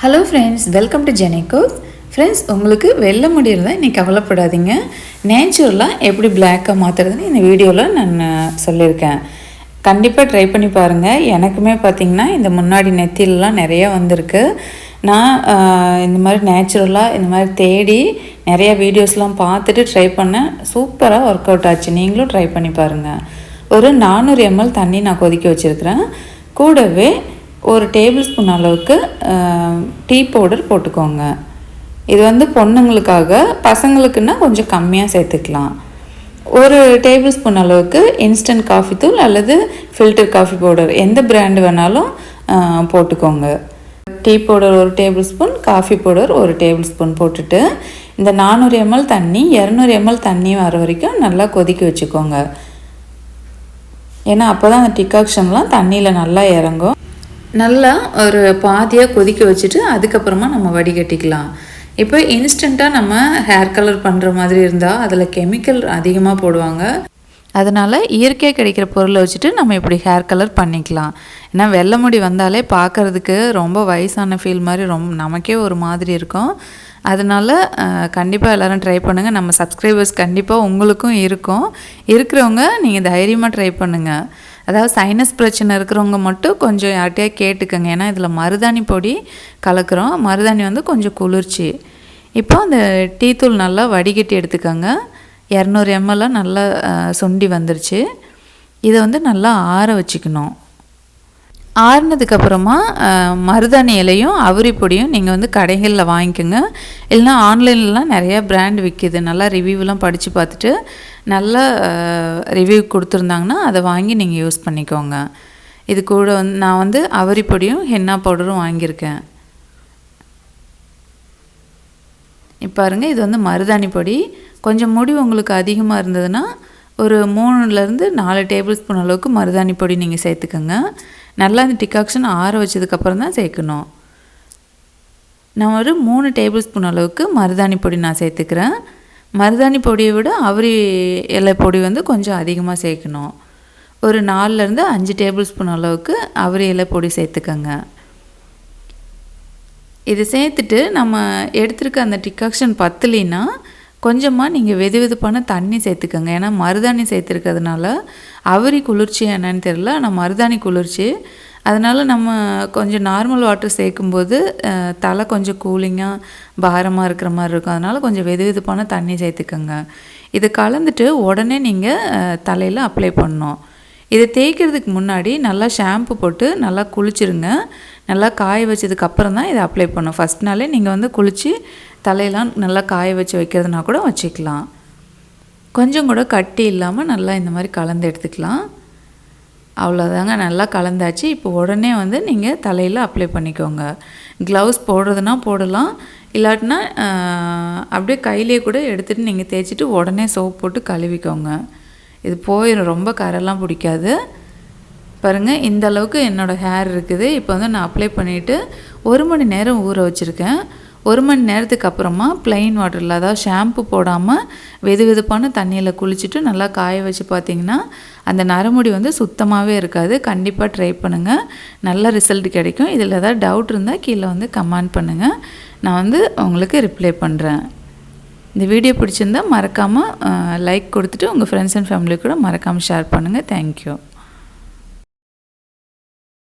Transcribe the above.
Hello friends welcome to ஜெனிகோ friends உங்களுக்கு வெள்ளை முடி இருந்தால் இன்றைக்கி கவலைப்படாதீங்க. நேச்சுரலாக எப்படி பிளாக்காக மாற்றுறதுன்னு இந்த வீடியோவில் நான் சொல்லியிருக்கேன். கண்டிப்பாக ட்ரை பண்ணி பாருங்கள் எனக்குமே பார்த்திங்கன்னா இந்த முன்னாடி நெத்திலலாம் நிறையா வந்திருக்கு. நான் இந்த மாதிரி நேச்சுரலாக இந்த மாதிரி தேடி நிறையா வீடியோஸ்லாம் பார்த்துட்டு ட்ரை பண்ணேன். சூப்பராக ஒர்க் அவுட் ஆச்சு. நீங்களும் ட்ரை பண்ணி பாருங்கள் ஒரு நானூறு எம்எல் தண்ணி நான் கொதிக்க வச்சுருக்கிறேன். கூடவே ஒரு டேபிள் ஸ்பூன் அளவுக்கு டீ பவுடர் போட்டுக்கோங்க. இது வந்து பொண்ணுங்களுக்காக பசங்களுக்குன்னா கொஞ்சம் கம்மியாக சேர்த்துக்கலாம். ஒரு டேபிள் ஸ்பூன் அளவுக்கு இன்ஸ்டன்ட் காஃபி தூள் அல்லது ஃபில்டர் காஃபி பவுடர் எந்த பிராண்டு வேணாலும் போட்டுக்கோங்க. டீ பவுடர் ஒரு டேபிள் ஸ்பூன் காஃபி பவுடர் ஒரு டேபிள் ஸ்பூன் போட்டுட்டு இந்த நானூறு எம்எல் தண்ணி இரநூறு எம்எல் தண்ணி வர வரைக்கும் நல்லா கொதிக்க வச்சுக்கோங்க. ஏன்னா அப்போ தான் அந்த டிகாக்ஷன்லாம் தண்ணியில் நல்லா இறங்கும். நல்லா ஒரு பாதியாக கொதிக்க வச்சுட்டு அதுக்கப்புறமா நம்ம வடிகட்டிக்கலாம். இப்போ இன்ஸ்டண்ட்டாக நம்ம ஹேர் கலர் பண்ணுற மாதிரி இருந்தால் அதில் கெமிக்கல் அதிகமாக போடுவாங்க. அதனால் இயற்கையாக கிடைக்கிற பொருளை வச்சுட்டு நம்ம இப்படி ஹேர் கலர் பண்ணிக்கலாம். ஏன்னா வெள்ளை முடி வந்தாலே பார்க்கறதுக்கு ரொம்ப வயசான ஃபீல் மாதிரி ரொம்ப நமக்கே ஒரு மாதிரி இருக்கும். அதனால் கண்டிப்பாக எல்லோரும் ட்ரை பண்ணுங்கள் நம்ம சப்ஸ்கிரைபர்ஸ் கண்டிப்பாக உங்களுக்கும் இருக்கும். இருக்கிறவங்க நீங்கள் தைரியமாக ட்ரை பண்ணுங்கள் அதாவது சைனஸ் பிரச்சனை இருக்கிறவங்க மட்டும் கொஞ்சம் யார்கிட்டயா கேட்டுக்கோங்க. ஏன்னா இதில் மருதாணி பொடி கலக்கிறோம். மருதாணி வந்து கொஞ்சம் குளிர்ச்சி. இப்போ அந்த டீத்தூள் நல்லா வடிகட்டி எடுத்துக்கோங்க. இரநூறு எம்எல்லாம் நல்லா சுண்டி வந்துருச்சு. இதை வந்து நல்லா ஆற வச்சுக்கணும். ஆறுனதுக்கப்புறமா மருதாணி இலையும் அவுரி பொடியும் நீங்கள் வந்து கடைகளில் வாங்கிக்கோங்க. இல்லைன்னா ஆன்லைன்லலாம் நிறையா பிராண்ட் விற்கிது நல்லா ரிவ்யூலாம் படித்து பார்த்துட்டு நல்லா ரிவ்யூ கொடுத்துருந்தாங்கன்னா அதை வாங்கி நீங்கள் யூஸ் பண்ணிக்கோங்க. இது கூட வந்து நான் வந்து அவரிப்பொடியும் பொடியும் ஹென்னா பவுடரும் வாங்கியிருக்கேன். இப்போ பாருங்க இது வந்து மருதாணி பொடி. கொஞ்சம் முடி உங்களுக்கு அதிகமாக இருந்ததுன்னா ஒரு மூணுலேருந்து நாலு டேபிள் ஸ்பூன் அளவுக்கு மருதாணி பொடி நீங்கள் சேர்த்துக்கோங்க. நல்லா இந்த டிகாக்ஷன் ஆற வச்சதுக்கப்புறம் தான் சேர்க்கணும். நான் ஒரு மூணு டேபிள் ஸ்பூன் அளவுக்கு மருதாணி பொடி நான் சேர்த்துக்கிறேன். மருதாணி பொடியை விட அவரி இலை பொடி வந்து கொஞ்சம் அதிகமாக சேர்க்கணும். ஒரு நாலுலேருந்து அஞ்சு டேபிள் ஸ்பூன் அளவுக்கு அவரி இலை பொடி சேர்த்துக்கோங்க. இது சேர்த்துட்டு நம்ம எடுத்துருக்க அந்த டிகாக்ஷன் பத்தலின்னா கொஞ்சமாக நீங்கள் வெது வெதுப்பான தண்ணி சேர்த்துக்கோங்க. ஏன்னா மருதாணி சேர்த்துருக்கிறதுனால அவரி குளிர்ச்சி என்னன்னு தெரில ஆனால் மருதாணி குளிர்ச்சி. அதனால் நம்ம கொஞ்சம் நார்மல் வாட்டர் சேர்க்கும்போது தலை கொஞ்சம் கூலிங்காக பாரமாக இருக்கிற மாதிரி இருக்கும். அதனால் கொஞ்சம் வெது வெதுப்பான தண்ணி சேர்த்துக்கோங்க. இதை கலந்துட்டு உடனே நீங்கள் தலையில் அப்ளை பண்ணணும். இதை தேய்க்கிறதுக்கு முன்னாடி நல்லா ஷாம்பு போட்டு நல்லா குளிச்சிருங்க. நல்லா காய வச்சதுக்கப்புறம் தான் இதை அப்ளை பண்ணும் ஃபஸ்ட் நாளே நீங்கள் வந்து குளித்து தலையெல்லாம் நல்லா காய வச்சு வைக்கிறதுனா கூட வச்சுக்கலாம். கொஞ்சம் கூட கட்டி இல்லாமல் நல்லா இந்த மாதிரி கலந்து எடுத்துக்கலாம். அவ்வளோதாங்க நல்லா கலந்தாச்சு. இப்போ உடனே வந்து நீங்கள் தலையில் அப்ளை பண்ணிக்கோங்க. க்ளவுஸ் போடுறதுனா போடலாம். இல்லாட்டினா அப்படியே கையிலேயே கூட எடுத்துகிட்டு நீங்கள் தேய்ச்சிட்டு உடனே சோப் போட்டு கழுவிக்கோங்க. இது போயிடும் ரொம்ப கரெல்லாம் பிடிக்காது. பாருங்கள் இந்த அளவுக்கு என்னோடய ஹேர் இருக்குது. இப்போ வந்து நான் அப்ளை பண்ணிவிட்டு ஒரு மணி நேரம் ஊற வச்சுருக்கேன். ஒரு மணி நேரத்துக்கு அப்புறமா ப்ளைன் வாட்டரில் அதாவது ஷாம்பு போடாமல் வெது வெதுப்பான தண்ணியில் குளிச்சுட்டு நல்லா காய வச்சு பார்த்தீங்கன்னா அந்த நரமுடி வந்து சுத்தமாகவே இருக்காது. கண்டிப்பாக ட்ரை பண்ணுங்கள் நல்ல ரிசல்ட் கிடைக்கும். இதில் ஏதாவது டவுட் இருந்தால் கீழே வந்து கமெண்ட் பண்ணுங்கள் நான் வந்து உங்களுக்கு ரிப்ளை பண்ணுறேன் இந்த வீடியோ பிடிச்சிருந்தா மறக்காமல் லைக் கொடுத்துட்டு உங்கள் ஃப்ரெண்ட்ஸ் அண்ட் ஃபேமிலி கூட மறக்காமல் ஷேர் பண்ணுங்கள் தேங்க்யூ